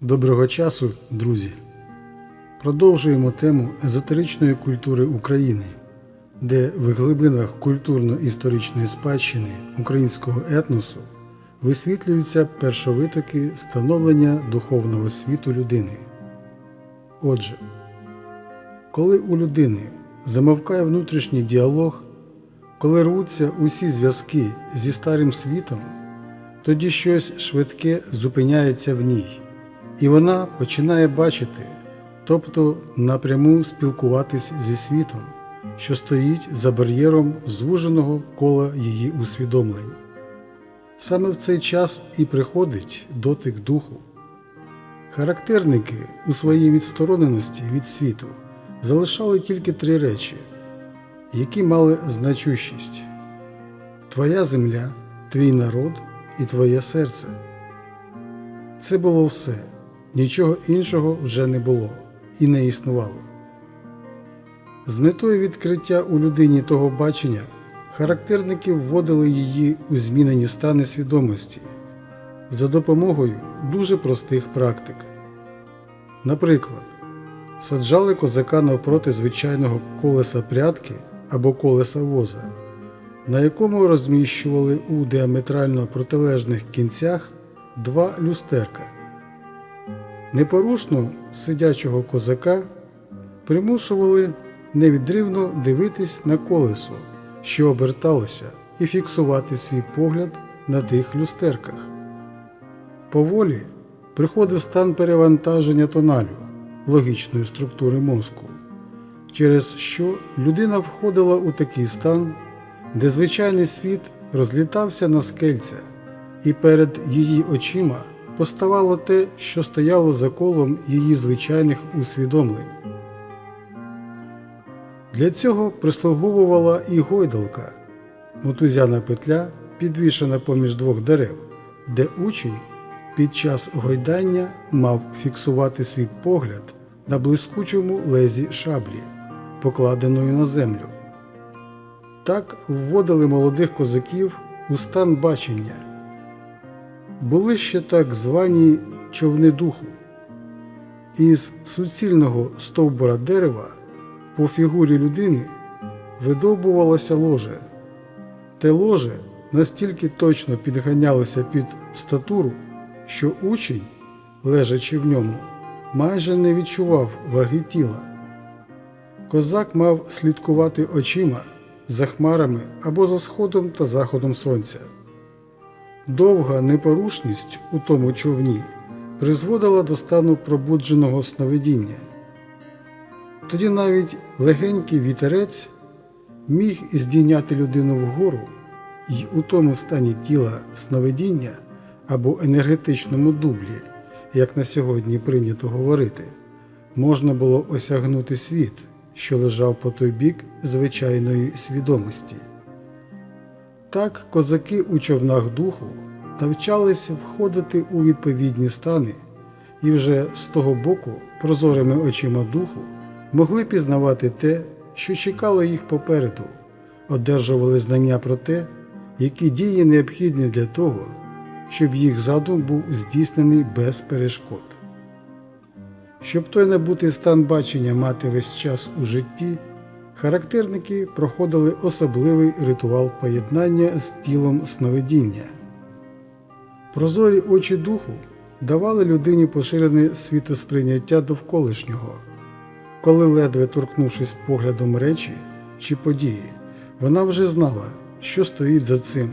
Доброго часу, друзі! Продовжуємо тему езотеричної культури України, де в глибинах культурно-історичної спадщини українського етносу висвітлюються першовитоки становлення духовного світу людини. Отже, коли у людини замовкає внутрішній діалог, коли рвуться усі зв'язки зі старим світом, тоді щось швидке зупиняється в ній, і вона починає бачити, тобто напряму спілкуватись зі світом, що стоїть за бар'єром звуженого кола її усвідомлень. Саме в цей час і приходить дотик духу. Характерники у своїй відстороненості від світу залишали тільки три речі, які мали значущість: Твоя земля, твій народ і твоє серце. Це було все, нічого іншого вже не було і не існувало. З метою відкриття у людині того бачення характерники вводили її у змінені стани свідомості за допомогою дуже простих практик. Наприклад, саджали козака навпроти звичайного колеса прядки або колеса воза, на якому розміщували у діаметрально протилежних кінцях два люстерка. Непорушно сидячого козака примушували невідривно дивитись на колесо, що оберталося, і фіксувати свій погляд на тих люстерках. Поволі приходив стан перевантаження тоналю логічної структури мозку, через що людина входила у такий стан, де звичайний світ розлітався на скельця, і перед її очима поставало те, що стояло за колом її звичайних усвідомлень. Для цього прислуговувала і гойдалка, мотузяна петля, підвішена поміж двох дерев, де учень під час гойдання мав фіксувати свій погляд на блискучому лезі шаблі, покладеної на землю. Так вводили молодих козаків у стан бачення. Були ще так звані човни духу. Із суцільного стовбура дерева по фігурі людини видовбувалося ложе. Те ложе настільки точно підганялося під статуру, що учень, лежачи в ньому, майже не відчував ваги тіла. Козак мав слідкувати очима за хмарами або за сходом та заходом сонця. Довга непорушність у тому човні призводила до стану пробудженого сновидіння. Тоді навіть легенький вітерець міг здійняти людину вгору, і у тому стані тіла сновидіння або енергетичному дублі, як на сьогодні прийнято говорити, можна було осягнути світ, що лежав по той бік звичайної свідомості. Так козаки у човнах духу навчалися входити у відповідні стани і вже з того боку, прозорими очима духу, могли пізнавати те, що чекало їх попереду, одержували знання про те, які дії необхідні для того, щоб їх задум був здійснений без перешкод. Щоб той набутий стан бачення мати весь час у житті, характерники проходили особливий ритуал поєднання з тілом сновидіння. Прозорі очі духу давали людині поширене світосприйняття довколишнього, коли, ледве торкнувшись поглядом речі чи події, вона вже знала, що стоїть за цим,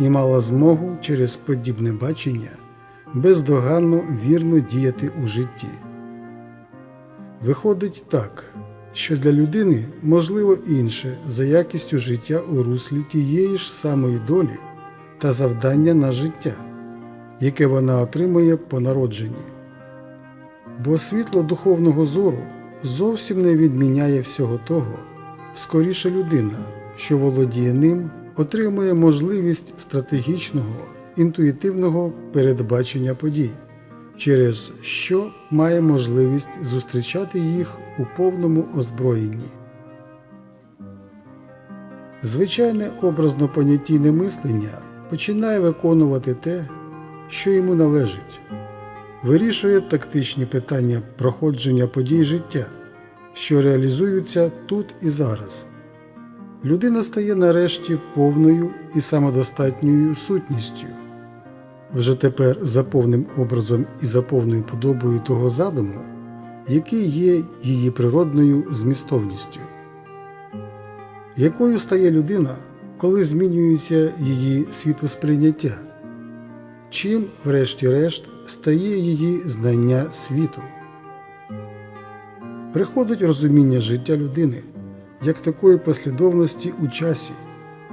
і мала змогу через подібне бачення бездоганно вірно діяти у житті. Виходить так, що для людини можливо інше за якістю життя у руслі тієї ж самої долі та завдання на життя, яке вона отримує по народженні. Бо світло духовного зору зовсім не відміняє всього того, скоріше людина, що володіє ним, отримує можливість стратегічного, інтуїтивного передбачення подій через що має можливість зустрічати їх у повному озброєнні. Звичайне образно понятійне мислення починає виконувати те, що йому належить. вирішує тактичні питання проходження подій життя, що реалізуються тут і зараз. Людина стає нарешті повною і самодостатньою сутністю, вже тепер за повним образом і за повною подобою того задуму, який є її природною змістовністю. Якою стає людина, коли змінюється її світосприйняття? Чим, врешті-решт, стає її знання світу? Приходить розуміння життя людини як такої послідовності у часі,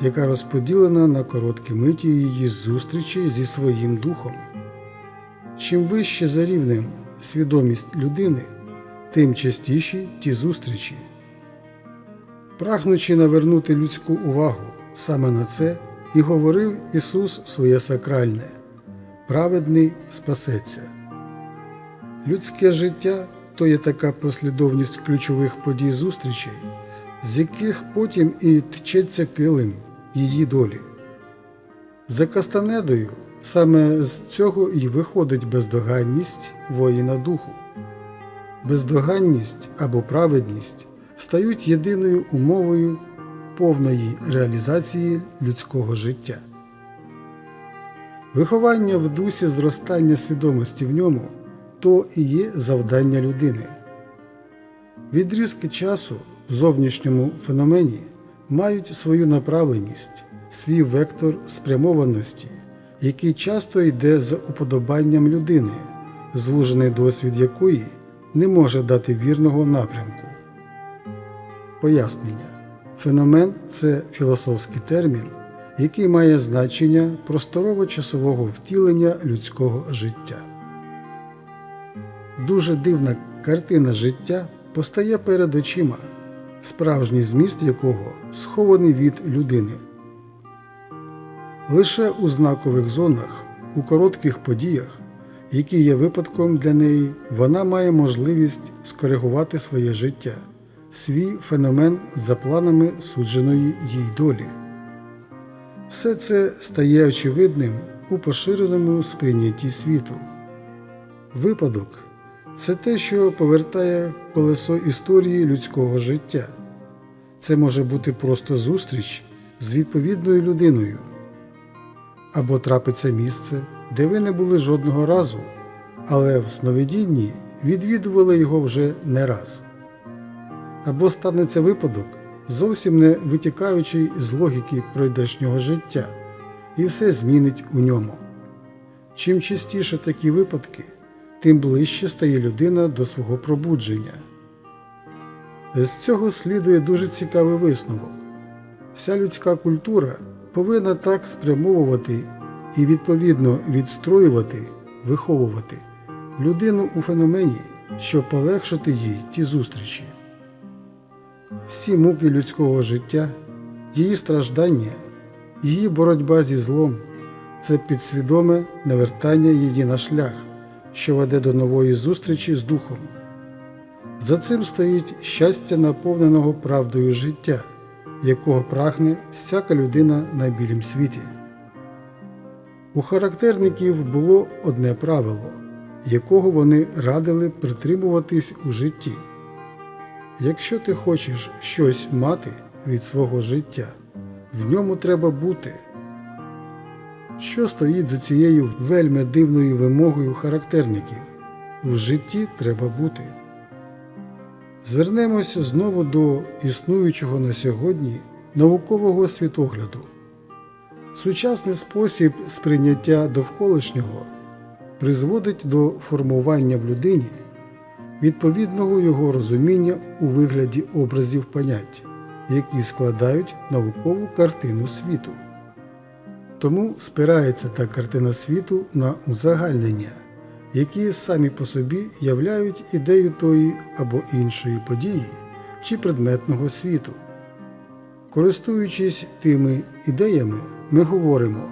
яка розподілена на короткі миті її зустрічі зі своїм духом. Чим вище за рівнем свідомість людини, тим частіші ті зустрічі. Прагнучи навернути людську увагу саме на це, і говорив Ісус своє сакральне праведний спасеться. Людське життя то є така послідовність ключових подій зустрічей, з яких потім і тчеться килим її долі. За Кастанедою саме з цього і виходить бездоганність воїна духу. Бездоганність або праведність стають єдиною умовою повної реалізації людського життя. Виховання в дусі зростання свідомості в ньому то і є завдання людини. Відрізки часу в зовнішньому феномені мають свою направленість, свій вектор спрямованості, який часто йде за уподобанням людини, звужений досвід якої не може дати вірного напрямку. Пояснення. Феномен це філософський термін, який має значення просторово-часового втілення людського життя. Дуже дивна картина життя постає перед очима, справжній зміст якого схований від людини. Лише у знакових зонах, у коротких подіях, які є випадком для неї, вона має можливість скоригувати своє життя, свій феномен за планами судженої їй долі. Все це стає очевидним у поширеному сприйнятті світу. Випадок це те, що повертає колесо історії людського життя. Це може бути просто зустріч з відповідною людиною, або трапиться місце, де ви не були жодного разу, але в сновидінні відвідували його вже не раз. Або станеться випадок, зовсім не витікаючий з логіки пройдешнього життя, і все змінить у ньому. Чим частіше такі випадки, тим ближче стає людина до свого пробудження. З цього слідує дуже цікавий висновок. Вся людська культура повинна так спрямовувати і відповідно відстроювати, виховувати людину у феномені, щоб полегшити їй ті зустрічі. Всі муки людського життя, її страждання, її боротьба зі злом це підсвідоме навертання її на шлях, що веде до нової зустрічі з духом. За цим стоїть щастя наповненого правдою життя, якого прагне всяка людина на білім світі. У характерників було одне правило, якого вони радили притримуватись у житті. Якщо ти хочеш щось мати від свого життя, в ньому треба бути. Що стоїть за цією вельми дивною вимогою характерників? В житті треба бути. Звернемося знову до існуючого на сьогодні наукового світогляду. Сучасний спосіб сприйняття довколишнього призводить до формування в людині відповідного його розуміння у вигляді образів понять, які складають наукову картину світу. Тому спирається та картина світу на узагальнення, які самі по собі являють ідею тої або іншої події чи предметного світу. Користуючись тими ідеями, ми говоримо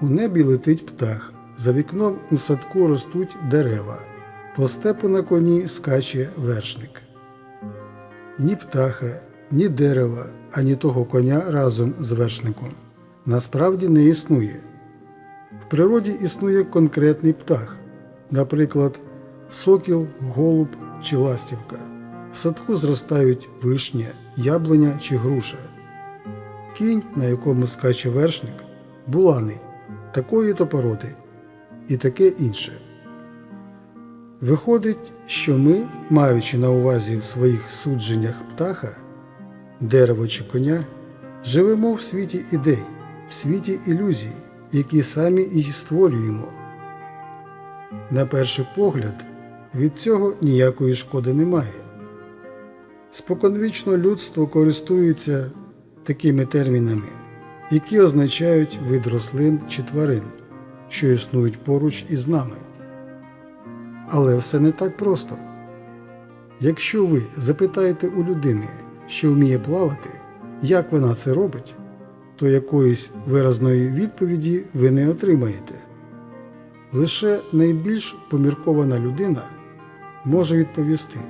у небі летить птах, за вікном у садку ростуть дерева, по степу на коні скаче вершник. Ні птаха, ні дерева, ані того коня разом з вершником насправді не існує. В природі існує конкретний птах, наприклад, сокіл, голуб чи ластівка. В садку зростають вишня, яблуня чи груша. Кінь, на якому скаче вершник, буланий, такої то породи і таке інше. Виходить, що ми, маючи на увазі в своїх судженнях птаха, дерево чи коня, живемо в світі ідей, в світі ілюзій, які самі і створюємо. На перший погляд, від цього ніякої шкоди немає. Споконвічно людство користується такими термінами, які означають вид рослин чи тварин, що існують поруч із нами. Але все не так просто. Якщо ви запитаєте у людини, що вміє плавати, як вона це робить, то якоїсь виразної відповіді ви не отримаєте. Лише найбільш поміркована людина може відповісти,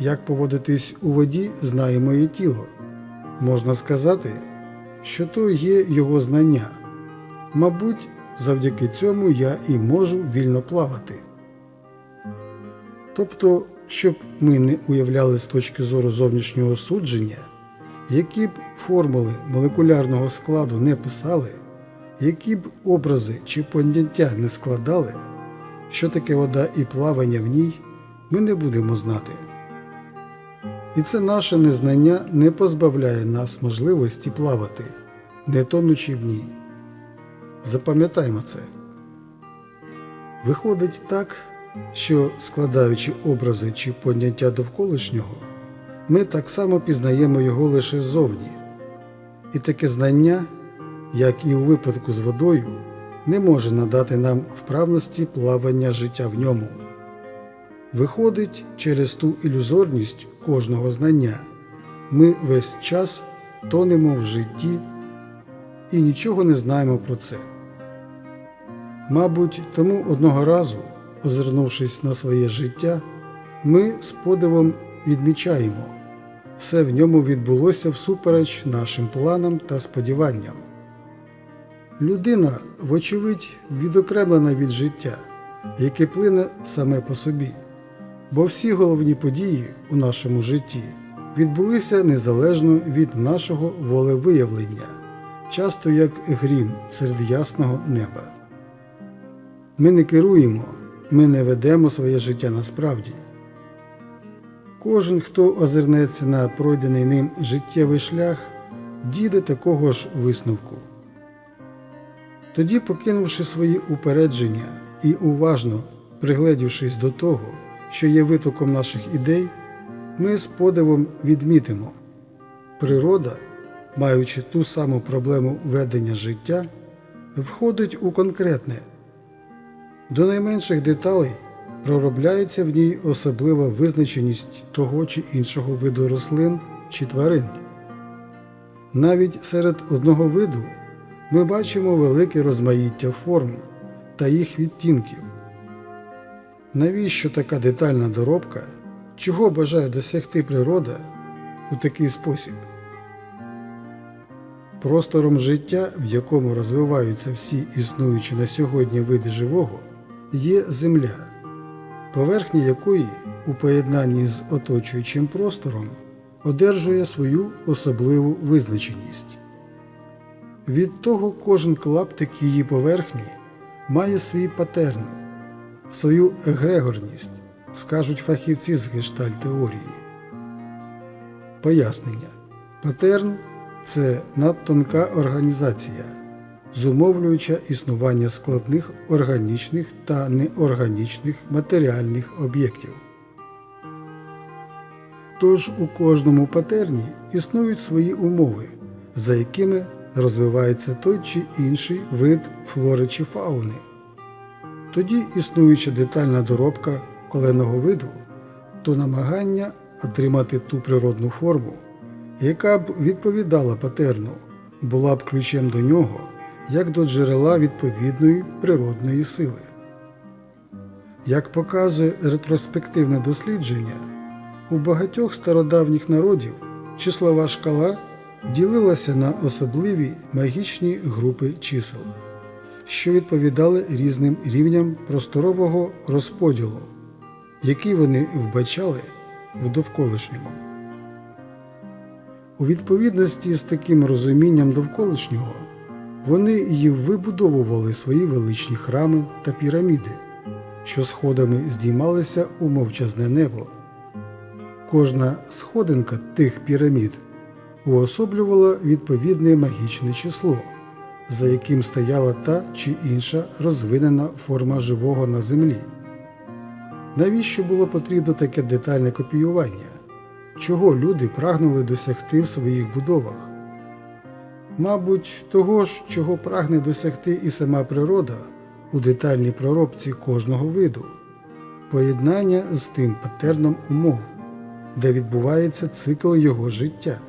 як поводитись у воді знає моє тіло. Можна сказати, що то є його знання. Мабуть, завдяки цьому я і можу вільно плавати. Тобто, щоб ми не уявляли з точки зору зовнішнього судження, які б формули молекулярного складу не писали, які б образи чи поняття не складали, що таке вода і плавання в ній, ми не будемо знати. І це наше незнання не позбавляє нас можливості плавати, не тонучи в ній. Запам'ятаймо це. Виходить так, що складаючи образи чи поняття довколишнього, ми так само пізнаємо його лише ззовні. І таке знання, як і у випадку з водою, не може надати нам вправності плавання життя в ньому. Виходить, через ту ілюзорність кожного знання ми весь час тонемо в житті і нічого не знаємо про це. Мабуть, тому одного разу, озирнувшись на своє життя, ми з подивом відмічаємо, все в ньому відбулося всупереч нашим планам та сподіванням. Людина, вочевидь, відокремлена від життя, яке плине саме по собі, бо всі головні події у нашому житті відбулися незалежно від нашого волевиявлення, часто як грім серед ясного неба. Ми не керуємо, ми не ведемо своє життя насправді. Кожен, хто озирнеться на пройдений ним життєвий шлях, дійде такого ж висновку. Тоді, покинувши свої упередження і уважно пригледівшись до того, що є витоком наших ідей, ми з подивом відмітимо природа, маючи ту саму проблему ведення життя, входить у конкретне. До найменших деталей проробляється в ній особлива визначеність того чи іншого виду рослин чи тварин. Навіть серед одного виду ми бачимо велике розмаїття форм та їх відтінків. Навіщо така детальна доробка, чого бажає досягти природа у такий спосіб? Простором життя, в якому розвиваються всі існуючі на сьогодні види живого, є земля, поверхня якої у поєднанні з оточуючим простором одержує свою особливу визначеність. Від того кожен клаптик її поверхні має свій патерн, свою егрегорність, скажуть фахівці з гештальт теорії. Пояснення. Патерн це надтонка організація, зумовлююча існування складних органічних та неорганічних матеріальних об'єктів. Тож у кожному патерні існують свої умови, за якими розвивається той чи інший вид флори чи фауни. Тоді існуюча детальна доробка коленого виду, то намагання отримати ту природну форму, яка б відповідала патерну, була б ключем до нього, як до джерела відповідної природної сили. Як показує ретроспективне дослідження, у багатьох стародавніх народів числова шкала ділилася на особливі магічні групи чисел. що відповідали різним рівням просторового розподілу, який вони вбачали в довколишньому. У відповідності з таким розумінням довколишнього вони й вибудовували свої величні храми та піраміди, що сходами здіймалися у мовчазне небо. Кожна сходинка тих пірамід уособлювала відповідне магічне число, за яким стояла та чи інша розвинена форма живого на землі. Навіщо було потрібно таке детальне копіювання? Чого люди прагнули досягти в своїх будовах? Мабуть, того ж, чого прагне досягти і сама природа у детальній проробці кожного виду, поєднання з тим патерном умов, де відбувається цикл його життя.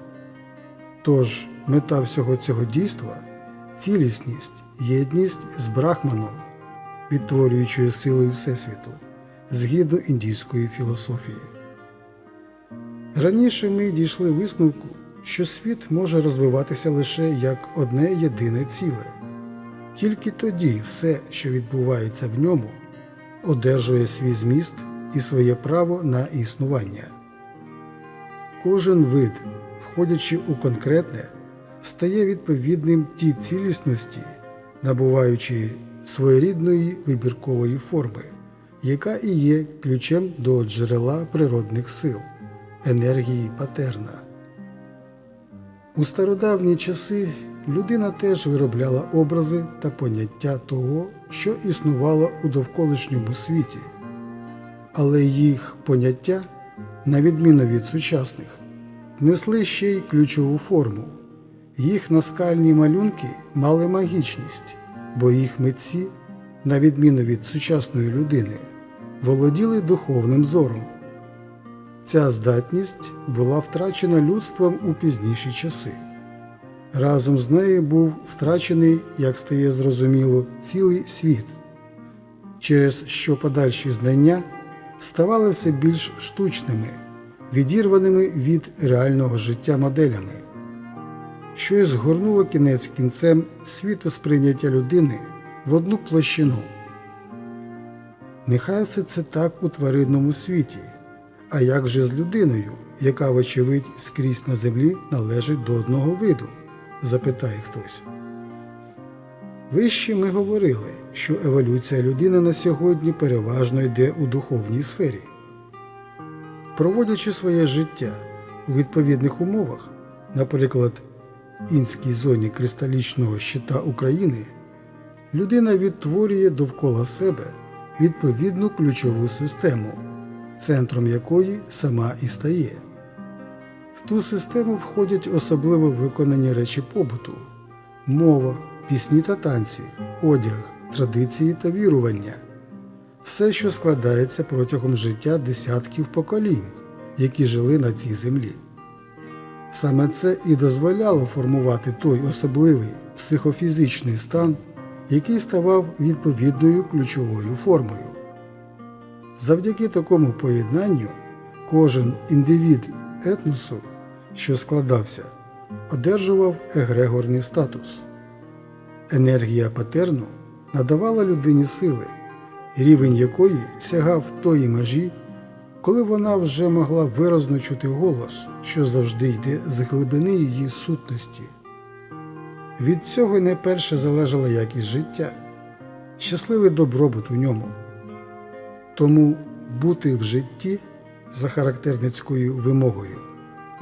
Тож мета всього цього дійства цілісність, єдність з брахманом, відтворюючою силою Всесвіту, згідно індійської філософії. Раніше ми дійшли висновку, що світ може розвиватися лише як одне єдине ціле. Тільки тоді все, що відбувається в ньому, одержує свій зміст і своє право на існування. Кожен вид, входячи у конкретне, стає відповідним тій цілісності, набуваючи своєрідної вибіркової форми, яка і є ключем до джерела природних сил, енергії патерна. У стародавні часи людина теж виробляла образи та поняття того, що існувало у довколишньому світі, але їх поняття, на відміну від сучасних, несли ще й ключову форму. Їх наскальні малюнки мали магічність, бо їх митці, на відміну від сучасної людини, володіли духовним зором. Ця здатність була втрачена людством у пізніші часи. Разом з нею був втрачений, як стає зрозуміло, цілий світ, через що подальші знання ставали все більш штучними, відірваними від реального життя моделями, що й згорнуло кінець кінцем світосприйняття людини в одну площину. Нехай все це так у тваринному світі. А як же з людиною, яка, вочевидь, скрізь на землі належить до одного виду? запитає хтось. Вище ми говорили, що еволюція людини на сьогодні переважно йде у духовній сфері. Проводячи своє життя у відповідних умовах, наприклад, інській зоні кристалічного щита України, людина відтворює довкола себе відповідну ключову систему центром якої сама і стає. В ту систему входять особливо виконані речі побуту, мова, пісні та танці, одяг, традиції та вірування, все, що складається протягом життя десятків поколінь, які жили на цій землі. Саме це і дозволяло формувати той особливий психофізичний стан, який ставав відповідною ключовою формою. Завдяки такому поєднанню кожен індивід етносу, що складався, одержував егрегорний статус. Енергія патерну надавала людині сили, рівень якої сягав тої межі, коли вона вже могла виразно чути голос, що завжди йде з глибини її сутності. Від цього найперше залежала якість життя, щасливий добробут у ньому. Тому бути в житті за характерницькою вимогою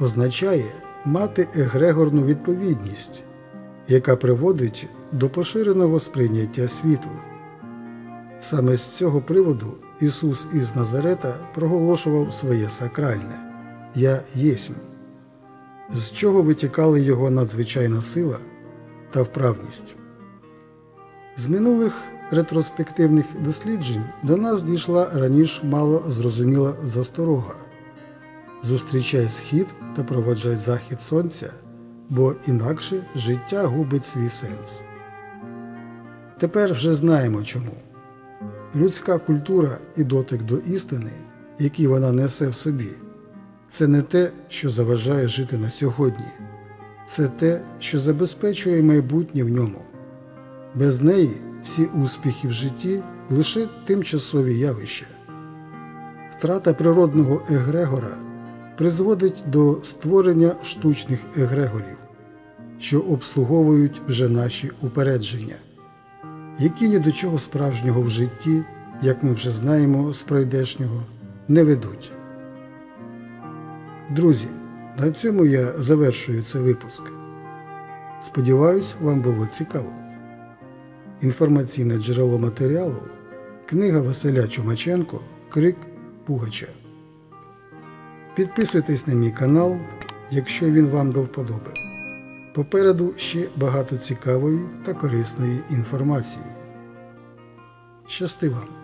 означає мати егрегорну відповідність, яка приводить до поширеного сприйняття світу. Саме з цього приводу Ісус із Назарета проголошував своє сакральне Я єсмь, з чого витікали його надзвичайна сила та вправність. З минулих ретроспективних досліджень до нас дійшла раніше мало зрозуміла засторога зустрічай схід та проводжай захід сонця, бо інакше життя губить свій сенс. Тепер вже знаємо чому. Людська культура і дотик до істини, які вона несе в собі, це не те, що заважає жити на сьогодні, це те, що забезпечує майбутнє в ньому. Без неї всі успіхи в житті лише тимчасові явища. Втрата природного егрегора призводить до створення штучних егрегорів, що обслуговують вже наші упередження, які ні до чого справжнього в житті, як ми вже знаємо з пройдешнього, не ведуть. Друзі, на цьому я завершую цей випуск. Сподіваюсь, вам було цікаво. Інформаційне джерело матеріалу книга Василя Чумаченко Крик Пугача. Підписуйтесь на мій канал, якщо він вам до вподоби. Попереду ще багато цікавої та корисної інформації. Щасти вам!